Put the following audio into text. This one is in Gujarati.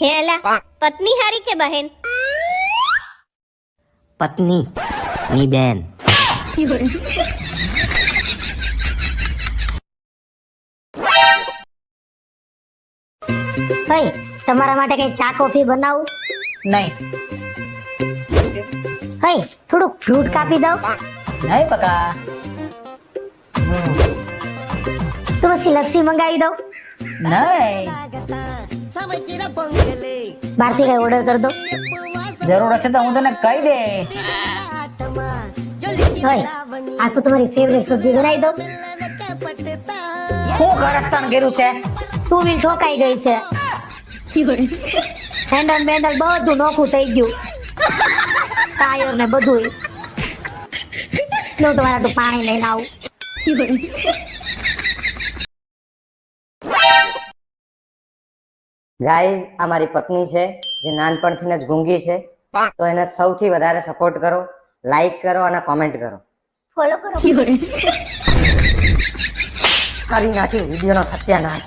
હે અલા પત્ની હારી કે બહેન? પત્ની ની બેન. ભાઈ તમારા માટે કઈ ચા કોફી બનાવું? નહીં. ભાઈ થોડુંક ફ્રૂટ કાપી દઉં? નહીં પકા. તો પછી લસ્સી મંગાવી દઉં? નહીં. બહારથી કઈ ઓર્ડર કરી દો. જરૂર હશે તો હું તને કહી દે. હોય આ શું તમારી ફેવરેટ સબ્જી બનાવી દઉં? શું કરસ્તાન કર્યું છે? ટુ વ્હીલ ઠોકાઈ ગઈ છે. હેન્ડલ બેન્ડલ બધું નોખું થઈ ગયું. ટાયર ને બધું હું તમારા પાણી લઈને આવું. ગાઈઝ આ મારી પત્ની છે જે નાનપણથી જ ગુંગી છે. તો એને સૌથી વધારે સપોર્ટ કરો લાઈક કરો અને કોમેન્ટ કરો. ફોલો કરો. કરી નાખ્યું વિડીયોનો સત્યાનાશ.